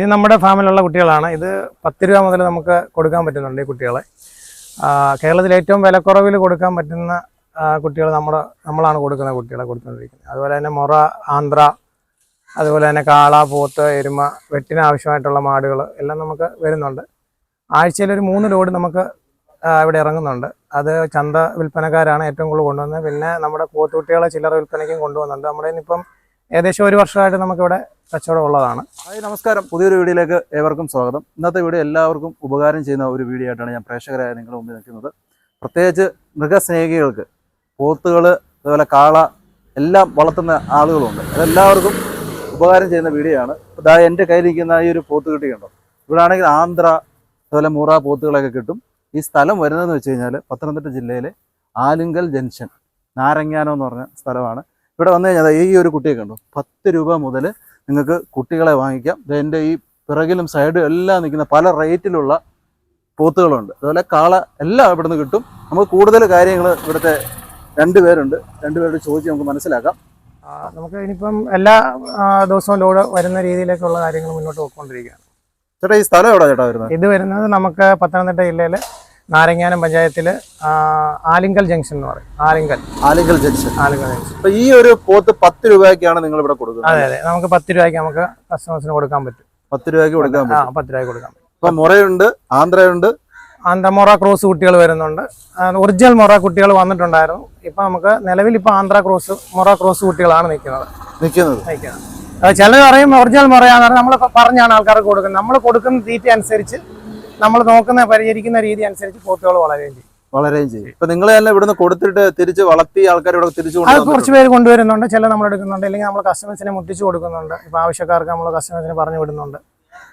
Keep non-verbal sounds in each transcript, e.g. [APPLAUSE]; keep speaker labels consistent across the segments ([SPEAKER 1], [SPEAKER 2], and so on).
[SPEAKER 1] ഇത് നമ്മുടെ ഫാമിലുള്ള കുട്ടികളാണ്. ഇത് പത്ത് രൂപ മുതൽ നമുക്ക് കൊടുക്കാൻ പറ്റുന്നുണ്ട് ഈ കുട്ടികളെ. കേരളത്തിൽ ഏറ്റവും വിലക്കുറവിൽ കൊടുക്കാൻ പറ്റുന്ന കുട്ടികൾ നമ്മുടെ നമ്മളാണ് കൊടുക്കുന്ന കുട്ടികളെ കൊടുത്തുകൊണ്ടിരിക്കുന്നത്. അതുപോലെ തന്നെ മുറ ആന്ധ്ര അതുപോലെ തന്നെ കാള പോത്ത് എരുമ വെട്ടിന് ആവശ്യമായിട്ടുള്ള മാടുകൾ എല്ലാം നമുക്ക് വരുന്നുണ്ട്. ആഴ്ചയിൽ ഒരു മൂന്ന് ലോഡ് നമുക്ക് ഇവിടെ ഇറങ്ങുന്നുണ്ട്. അത് ചന്ത വിൽപ്പനക്കാരാണ് ഏറ്റവും കൂടുതൽ കൊണ്ടുവന്നത്. പിന്നെ നമ്മുടെ പോത്തുകുട്ടികളെ ചില്ലറ വിൽപ്പനയ്ക്കും കൊണ്ടുവന്നുണ്ട്. നമ്മുടെ ഇനിയിപ്പം ഏകദേശം ഒരു വർഷമായിട്ട് നമുക്കിവിടെ കച്ചവടം ഉള്ളതാണ്.
[SPEAKER 2] ഹായ് നമസ്കാരം. പുതിയൊരു വീഡിയോയിലേക്ക് ഏവർക്കും സ്വാഗതം. ഇന്നത്തെ വീഡിയോ എല്ലാവർക്കും ഉപകാരം ചെയ്യുന്ന ഒരു വീഡിയോ ആയിട്ടാണ് ഞാൻ പ്രേക്ഷകരായ നിങ്ങളുടെ മുമ്പിൽ നിൽക്കുന്നത്. പ്രത്യേകിച്ച് മൃഗസ്നേഹികൾക്ക് പോത്തുകൾ അതുപോലെ കാള എല്ലാം വളർത്തുന്ന ആളുകളുണ്ട്. അതെല്ലാവർക്കും ഉപകാരം ചെയ്യുന്ന വീഡിയോ ആണ്. ഇതാ എന്റെ കയ്യിലിരിക്കുന്ന ഈ ഒരു പോത്ത് കിട്ടിയുണ്ടോ ഇവിടെ ആണെങ്കിൽ ആന്ധ്ര അതുപോലെ മുറ പോത്തുകളൊക്കെ കിട്ടും. ഈ സ്ഥലം വരുന്നതെന്ന് വെച്ച് കഴിഞ്ഞാൽ പത്തനംതിട്ട ജില്ലയിലെ ആലുങ്കൽ ജംഗ്ഷൻ നാരങ്ങാനോ എന്ന് പറഞ്ഞ സ്ഥലമാണ്. ഇവിടെ വന്നു കഴിഞ്ഞാൽ ഈ ഒരു കുട്ടിയെ കണ്ടു. പത്ത് രൂപ മുതൽ നിങ്ങൾക്ക് കുട്ടികളെ വാങ്ങിക്കാം. എന്റെ ഈ പിറകിലും സൈഡും എല്ലാം നിൽക്കുന്ന പല റേറ്റിലുള്ള പോത്തുകളുണ്ട്. അതുപോലെ കാള എല്ലാം ഇവിടുന്ന് കിട്ടും. നമുക്ക് കൂടുതൽ കാര്യങ്ങൾ ഇവിടുത്തെ രണ്ടുപേരുണ്ട് രണ്ടുപേരോട് ചോദിച്ച് നമുക്ക് മനസ്സിലാക്കാം.
[SPEAKER 1] നമുക്ക് ഇനിയിപ്പം എല്ലാ ദിവസവും ലോഡ് വരുന്ന രീതിയിലേക്കുള്ള കാര്യങ്ങൾ മുന്നോട്ട് പോയിക്കൊണ്ടിരിക്കുകയാണ്.
[SPEAKER 2] ചേട്ടാ ഈ സ്ഥലം എവിടെ ചേട്ടാ വരുന്നത്?
[SPEAKER 1] ഇത് വരുന്നത് നമുക്ക് പത്തനംതിട്ട ജില്ലയിൽ നാരങ്ങാനം പഞ്ചായത്തിൽ ആലിങ്കൽ ജംഗ്ഷൻ എന്ന് പറയും. ആലിങ്കൽ.
[SPEAKER 2] ആലിങ്കൽ ജംഗ്ഷൻ.
[SPEAKER 1] ആലിങ്കൽ ജംഗ്ഷൻ.
[SPEAKER 2] അപ്പൊ ഈ ഒരു പോത്ത് പത്ത് രൂപയ്ക്കാണ് നിങ്ങൾ ഇവിടെ കൊടുക്കുന്നത്?
[SPEAKER 1] അതെ അതെ. നമുക്ക് പത്ത് രൂപയ്ക്ക് നമുക്ക് കസ്റ്റമേഴ്സിന് കൊടുക്കാൻ പറ്റും.
[SPEAKER 2] പത്ത് രൂപയ്ക്ക് കൊടുക്കാൻ
[SPEAKER 1] ആ
[SPEAKER 2] പറ്റും.
[SPEAKER 1] പത്ത് രൂപയ്ക്ക് കൊടുക്കാൻ പറ്റും.
[SPEAKER 2] ഇപ്പൊ മുറയുണ്ട് ആന്ധ്രയുണ്ട്.
[SPEAKER 1] ആന്ധ്രമൊറ ക്രോസ് കുട്ടികൾ വരുന്നുണ്ട്. ഒറിജിനൽ മൊറ കുട്ടികൾ വന്നിട്ടുണ്ടായിരുന്നു. ഇപ്പൊ നമുക്ക് നിലവിൽ ഇപ്പൊ ആന്ധ്ര ക്രോസ് മൊറ ക്രോസ് കുട്ടികളാണ് നിൽക്കുന്നത്.
[SPEAKER 2] നിൽക്കുന്നത്.
[SPEAKER 1] നിൽക്കുന്നത്. ചിലർ പറയും ഒറിജിനൽ മൊറയാന്ന് പറഞ്ഞാൽ നമ്മൾ പറഞ്ഞാണ് ആൾക്കാർക്ക് കൊടുക്കുന്നത്. നമ്മൾ കൊടുക്കുന്ന തീറ്റ അനുസരിച്ച് നമ്മൾ നോക്കുന്ന പരിചരിക്കുന്ന രീതി അനുസരിച്ച് പോത്തുകൾ വളരുകയും ചെയ്യും.
[SPEAKER 2] വളരെ ചെയ്യും. ഇപ്പൊ നിങ്ങൾ തന്നെ ഇവിടുന്ന് കൊടുത്തിട്ട് തിരിച്ച് വളർത്തി ആൾക്കാർ ഇവിടെ തിരിച്ചു
[SPEAKER 1] അത്. കുറച്ച് പേര് കൊണ്ടുവരുന്നുണ്ട്. ചില നമ്മൾ എടുക്കുന്നുണ്ട്. അല്ലെങ്കിൽ നമ്മൾ കസ്റ്റമേഴ്സിനെ മുട്ടിച്ചു കൊടുക്കുന്നുണ്ട്. ഇപ്പൊ ആവശ്യക്കാർക്ക് നമ്മൾ കസ്റ്റമേഴ്സിനെ പറഞ്ഞു വിടുന്നുണ്ട്.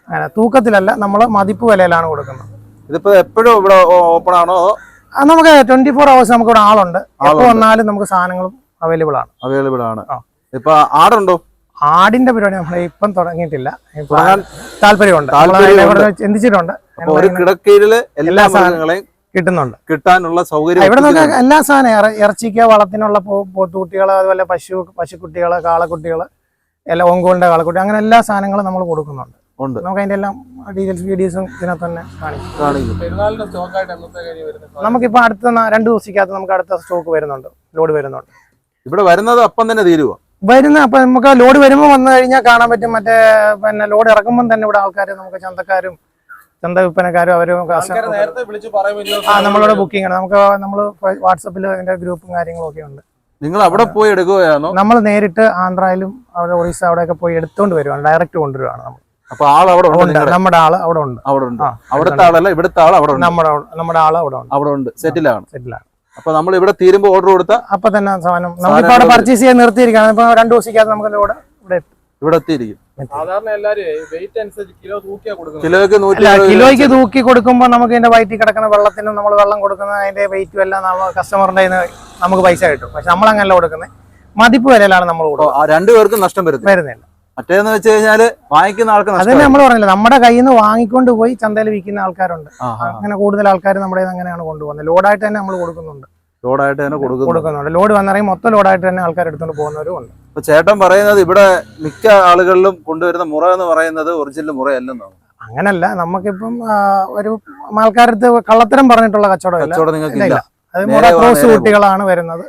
[SPEAKER 1] അങ്ങനെ തൂക്കത്തിലല്ല നമ്മൾ മതിപ്പ് വിലയിലാണ് കൊടുക്കുന്നത്.
[SPEAKER 2] ഇതിപ്പോ എപ്പോഴും ഇവിടെ ഓപ്പൺ ആണോ?
[SPEAKER 1] നമുക്ക് ട്വന്റി ഫോർ അവേഴ്സ് നമുക്ക് ഇവിടെ ആളുണ്ട്.
[SPEAKER 2] ആളുണ്ട്.
[SPEAKER 1] വന്നാലും നമുക്ക് സാധനങ്ങളും അവൈലബിൾ ആണ്.
[SPEAKER 2] അവൈലബിൾ ആണ്. ഇപ്പൊ ആടുണ്ടോ?
[SPEAKER 1] ആടിന്റെ പരിപാടി നമ്മൾ ഇപ്പം തുടങ്ങിയിട്ടില്ല. താല്പര്യമുണ്ട്. ചിന്തിച്ചിട്ടുണ്ട്.
[SPEAKER 2] ഒരു കിടക്കയിൽ എല്ലാ സാധനങ്ങളെയും
[SPEAKER 1] കിട്ടുന്നുണ്ട്.
[SPEAKER 2] കിട്ടാനുള്ള സൗകര്യം
[SPEAKER 1] ഇവിടെ നമുക്ക്. എല്ലാ സാധനം ഇറച്ചിക്ക വളത്തിനുള്ള പോത്തുകുട്ടികൾ അതുപോലെ പശു പശുക്കുട്ടികൾ കാളക്കുട്ടികൾ എല്ലാ ഒങ്കോളിന്റെ കാളക്കുട്ടി അങ്ങനെ എല്ലാ സാധനങ്ങളും നമ്മൾ കൊടുക്കുന്നുണ്ട്.
[SPEAKER 2] ഉണ്ട്.
[SPEAKER 1] നമുക്ക് അതിന്റെ എല്ലാം ഡീറ്റെയിൽസ് വീഡിയോസും ഇതിനകത്ത് തന്നെ കാണിക്കും. നമുക്കിപ്പോ അടുത്ത രണ്ടു രണ്ട് ദിവസത്തേക്കകത്ത് നമുക്ക് അടുത്ത സ്റ്റോക്ക് വരുന്നുണ്ട് ലോഡ് വരുന്നുണ്ട്.
[SPEAKER 2] ഇവിടെ വരുന്നത് അപ്പം തന്നെ തീരുവോ?
[SPEAKER 1] വരുന്ന അപ്പൊ നമുക്ക് ലോഡ് വരുമ്പോൾ വന്നു കഴിഞ്ഞാൽ കാണാൻ പറ്റും. മറ്റേ പിന്നെ ലോഡ് ഇറക്കുമ്പോൾ തന്നെ ഇവിടെ ആൾക്കാർ നമുക്ക് ചന്തക്കാരും ചന്ത വിൽപ്പനക്കാരും അവരും ആ നമ്മളോട് ബുക്കിംഗ് ആണ്. നമുക്ക് നമ്മൾ വാട്സപ്പിൽ അതിന്റെ ഗ്രൂപ്പും കാര്യങ്ങളും ഒക്കെ ഉണ്ട്.
[SPEAKER 2] നിങ്ങൾ അവിടെ പോയി എടുക്കുകയാണോ?
[SPEAKER 1] നമ്മൾ നേരിട്ട് ആന്ധ്രയിലും അവിടെ ഒറീസ അവിടെയൊക്കെ പോയി എടുത്തോണ്ട് വരുവാണ്. ഡയറക്റ്റ് കൊണ്ടുവരുവാണ് നമ്മൾ
[SPEAKER 2] അപ്പൊ ആൾ അവിടെ ഉണ്ട്
[SPEAKER 1] നമ്മുടെ ആൾ അവിടെ ഉണ്ട്.
[SPEAKER 2] അവിടെ ഉണ്ട്. അവിടുത്തെ ആളല്ല ഇവിടുത്തെ ആൾ അവിടെ ഉണ്ട്.
[SPEAKER 1] നമ്മുടെ നമ്മുടെ ആൾ അവിടെ ഉണ്ട്.
[SPEAKER 2] അവിടെ ഉണ്ട്. സെറ്റിലാണ്
[SPEAKER 1] സെറ്റിലാണ്
[SPEAKER 2] അപ്പൊ നമ്മൾ ഇവിടെ തീരുമ്പോ ഓർഡർ കൊടുത്ത
[SPEAKER 1] അപ്പൊ തന്നെ സാധനം നമ്മളിപ്പോ അവിടെ
[SPEAKER 2] ഇവിടെ
[SPEAKER 1] പർച്ചേസ് ചെയ്യാൻ നിർത്തിയിരിക്കുകയാണ്. ഇപ്പൊ രണ്ടു ദിവസം നമുക്ക് ലോഡ് ഇവിടെ എത്തും.
[SPEAKER 2] ഇവിടെ എത്തിയിരിക്കും.
[SPEAKER 3] സാധാരണ എല്ലാരും വെയിറ്റ് അനുസരിച്ച് കിലോ തൂക്കിയാ കൊടുക്കുന്നത്.
[SPEAKER 2] കിലോയ്ക്ക്
[SPEAKER 1] കിലോയ്ക്ക് തൂക്കി കൊടുക്കുമ്പോൾ നമുക്ക് ഇതിന്റെ വയറ്റിൽ കിടക്കുന്ന വെള്ളത്തിനും നമ്മൾ വെള്ളം കൊടുക്കുന്ന അതിന്റെ വെയിറ്റും എല്ലാം നമ്മൾ കസ്റ്റമറിന്റെ നമുക്ക് പൈസ കിട്ടും. പക്ഷെ നമ്മൾ നമ്മളങ്ങനല്ല കൊടുക്കുന്നത്. മതിപ്പ് വിലയിലാണ് നമ്മൾ
[SPEAKER 2] രണ്ടുപേർക്കും നഷ്ടം
[SPEAKER 1] വരുന്നില്ല.
[SPEAKER 2] മറ്റേന്ന് വെച്ച് കഴിഞ്ഞാൽ വാങ്ങിക്കുന്ന ആൾക്ക് അതന്നെ
[SPEAKER 1] നമ്മൾ പറഞ്ഞില്ല നമ്മുടെ കയ്യിൽ നിന്ന് വാങ്ങിക്കൊണ്ട് പോയി ചന്തയിൽ വിൽക്കുന്ന ആൾക്കാരുണ്ട്. അങ്ങനെ കൂടുതൽ ആൾക്കാർ നമ്മുടെ അങ്ങനെയാണ് കൊണ്ടുപോകുന്നത്. ലോഡായിട്ട് തന്നെ നമ്മൾ കൊടുക്കുന്നുണ്ട്.
[SPEAKER 2] ലോഡായിട്ട് തന്നെ കൊടുക്കുന്നു
[SPEAKER 1] കൊടുക്കുന്നുണ്ട്. ലോഡ് വന്നിറങ്ങി മൊത്തം ലോഡായിട്ട് തന്നെ ആൾക്കാർ എടുത്തുകൊണ്ട് പോകുന്നവരും ഉണ്ട്.
[SPEAKER 2] അപ്പൊ ചേട്ടൻ പറയുന്നത് ഇവിടെ മിക്ക ആളുകളിലും കൊണ്ടുവരുന്ന മുറ എന്ന് പറയുന്നത് ഒറിജിനൽ മുറയല്ലെന്നാണ്.
[SPEAKER 1] അങ്ങനല്ല നമുക്കിപ്പം ഒരു ആൾക്കാരടുത്ത് കള്ളത്തരം പറഞ്ഞിട്ടുള്ള
[SPEAKER 2] കച്ചവടം
[SPEAKER 1] അത് മുറ ക്രോസ് കുട്ടികളാണ് വരുന്നത്.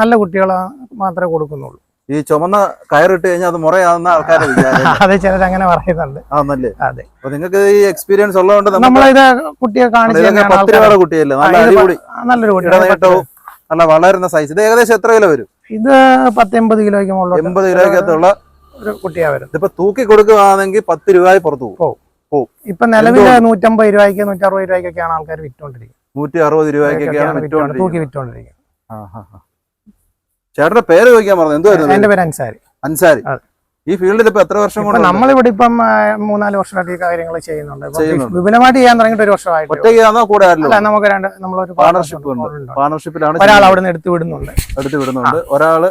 [SPEAKER 1] നല്ല കുട്ടികളാണ് മാത്രമേ കൊടുക്കുന്നുള്ളൂ.
[SPEAKER 2] ഈ ചുമന്ന കയറിട്ട് കഴിഞ്ഞാൽ അത് മുറയാവുന്ന ആൾക്കാരെ [LAUGHS]
[SPEAKER 1] അത് ചിലർ അങ്ങനെ പറയുന്നുണ്ട്.
[SPEAKER 2] ആണല്ലേ
[SPEAKER 1] അതെ.
[SPEAKER 2] അപ്പൊ നിങ്ങൾക്ക് ഈ എക്സ്പീരിയൻസ് ഉള്ളതുകൊണ്ട്
[SPEAKER 1] നമ്മളിത് കുട്ടിയെ കാണിച്ചു
[SPEAKER 2] പത്ത്. രൂപയുടെ കുട്ടിയല്ലേ? നല്ല അടിപൊളി.
[SPEAKER 1] നല്ലൊരു കുട്ടിയാണ്.
[SPEAKER 2] നല്ല വളരുന്ന സൈസ് ഇത് ഏകദേശം എത്ര കിലോ വരും?
[SPEAKER 1] ഇത് പത്തൊമ്പത് കിലോയ്ക്ക്
[SPEAKER 2] എൺപത് കിലോയ്ക്കകത്തുള്ള
[SPEAKER 1] ഒരു കുട്ടിയാ വരും.
[SPEAKER 2] ഇതിപ്പോ തൂക്കി കൊടുക്കുകയാണെങ്കിൽ പത്ത് രൂപയായി പുറത്തു പോകും.
[SPEAKER 1] ഇപ്പൊ നിലവിൽ നൂറ്റമ്പത് രൂപയ്ക്ക് നൂറ്ററുപത് രൂപയ്ക്കൊക്കെയാണ് ആൾക്കാർ വിറ്റോണ്ടിരിക്കുന്നത്.
[SPEAKER 2] നൂറ്റി അറുപത് രൂപയ്ക്കൊക്കെയാണ്
[SPEAKER 1] തൂക്കി
[SPEAKER 2] വിറ്റുകൊണ്ടിരിക്കുന്നത്
[SPEAKER 1] വിറ്റോണ്ടിരിക്കുന്നത്
[SPEAKER 2] ആ, ഹാ. ചേട്ടന്റെ പേര് ചോദിക്കാൻ പറഞ്ഞു. എന്തുവായിരുന്നു
[SPEAKER 1] എന്റെ പേര് അൻസാരി.
[SPEAKER 2] അൻസാരി. ഈ ഫീൽഡിൽ ഇപ്പൊ എത്ര വർഷം കൊണ്ട്
[SPEAKER 1] നമ്മളിവിടെ ഇപ്പം മൂന്നാൽ വർഷമായിട്ട് ഈ കാര്യങ്ങൾ ചെയ്യുന്നുണ്ട്. വിപുലമായിട്ട് ചെയ്യാൻ തുടങ്ങിയിട്ട് ഒരു വർഷമായിട്ട്
[SPEAKER 2] ഒറ്റയ്ക്കാണോ? കൂടെ
[SPEAKER 1] അല്ല നമുക്ക് രണ്ട് നമ്മളൊരു
[SPEAKER 2] പാർട്ണർഷിപ്പ് ഉണ്ട്. പാർട്ണർഷിപ്പിലാണ്
[SPEAKER 1] ഒരാൾ അവിടെ നിന്ന് എടുത്ത് വിടുന്നുണ്ട്.
[SPEAKER 2] എടുത്ത് വിടുന്നുണ്ട്. ഒരാൾ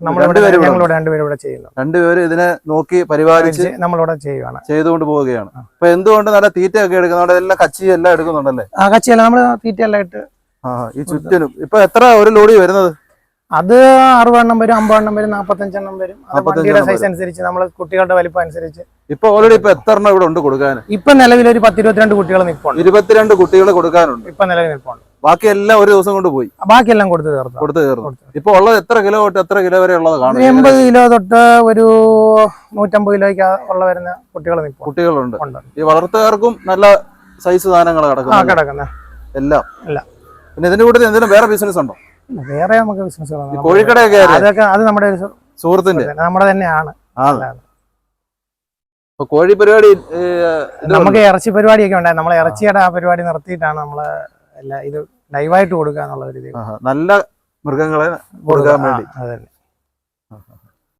[SPEAKER 1] രണ്ടുപേര്
[SPEAKER 2] രണ്ടുപേരും ഇവിടെ
[SPEAKER 1] ഞങ്ങളിവിടെ രണ്ടുപേരും ഇവിടെ ചെയ്യുന്നു.
[SPEAKER 2] രണ്ടുപേരും ഇതിനെ നോക്കി പരിപാലിച്ച്
[SPEAKER 1] നമ്മളിവിടെ ചെയ്യുകയാണ്
[SPEAKER 2] ചെയ്തുകൊണ്ട് പോവുകയാണ്. അപ്പൊ എന്തുകൊണ്ട് നല്ല തീറ്റയൊക്കെ എടുക്കുന്നുണ്ട്? എല്ലാം കച്ചി എല്ലാം എടുക്കുന്നുണ്ടല്ലേ?
[SPEAKER 1] ആ കച്ചിയല്ല നമ്മൾ തീറ്റയെല്ലാം ഇട്ട്
[SPEAKER 2] ആ ഈ ചുറ്റിനും. ഇപ്പൊ എത്ര ഒരു ലോഡി വരുന്നത്?
[SPEAKER 1] അത് അറുപതെണ്ണം വരും അമ്പതെണ്ണം വരും നാപ്പത്തഞ്ചെണ്ണം വരും. വണ്ടിയുടെ സൈസ് അനുസരിച്ച് നമ്മൾ കുട്ടികളുടെ വലിപ്പം അനുസരിച്ച്.
[SPEAKER 2] ഇപ്പൊ ഓൾറെഡി ഇപ്പൊ എത്ര എണ്ണം ഇവിടെ ഉണ്ട് കൊടുക്കാൻ?
[SPEAKER 1] ഇപ്പൊ നിലവിൽ ഒരു പത്ത് ഇരുപത്തിരണ്ട് കുട്ടികൾ നിൽപ്പുണ്ട്
[SPEAKER 2] ഇരുപത്തിരണ്ട് കുട്ടികൾ കൊടുക്കാനുണ്ട്.
[SPEAKER 1] ഇപ്പൊ നിലവിൽ നിൽപ്പുണ്ട്
[SPEAKER 2] ബാക്കി എല്ലാം ഒരു ദിവസം കൊണ്ട് പോയി.
[SPEAKER 1] ബാക്കിയെല്ലാം കൊടുത്തു തീർത്തു?
[SPEAKER 2] കൊടുത്തു തീർന്നു. ഇപ്പൊ ഉള്ളത് എത്ര കിലോ തൊട്ട് എത്ര കിലോ വരെ ഉള്ളത് കാണും?
[SPEAKER 1] എൺപത് കിലോ തൊട്ട് ഒരു നൂറ്റമ്പത് കിലോയ്ക്ക് ഉള്ള വരുന്ന കുട്ടികൾ
[SPEAKER 2] കുട്ടികളുണ്ട്. ഈ വളർത്തുകാർക്കും നല്ല സൈസ് സാധനങ്ങൾ കിടക്കുന്നു
[SPEAKER 1] കിടക്കുന്ന.
[SPEAKER 2] എല്ലാം.
[SPEAKER 1] എല്ലാം.
[SPEAKER 2] പിന്നെ ഇതിന്റെ കൂട്ടത്തിൽ എന്തെങ്കിലും വേറെ ബിസിനസ് ഉണ്ടോ?
[SPEAKER 1] വേറെ നമുക്ക്
[SPEAKER 2] ഈ
[SPEAKER 1] ബിസിനസ്
[SPEAKER 2] കോഴിക്കടയൊക്കെ ആര്?
[SPEAKER 1] അതൊക്കെ അത് നമ്മുടെ ഒരു
[SPEAKER 2] സുഹൃത്തിന്റെ?
[SPEAKER 1] നമ്മുടെ തന്നെയാണ്.
[SPEAKER 2] കോഴി പരിപാടി
[SPEAKER 1] നമുക്ക് ഇറച്ചി പരിപാടിയൊക്കെ ഉണ്ടായി. നമ്മളെ ഇറച്ചിയുടെ ആ പരിപാടി നിർത്തിയിട്ടാണ് നമ്മൾ എല്ലാ ഇത് ലൈവായിട്ട് കൊടുക്കുക എന്നുള്ള ഒരു
[SPEAKER 2] നല്ല മൃഗങ്ങളെ കൊടുക്കാൻ വേണ്ടി.
[SPEAKER 1] അതന്നെ.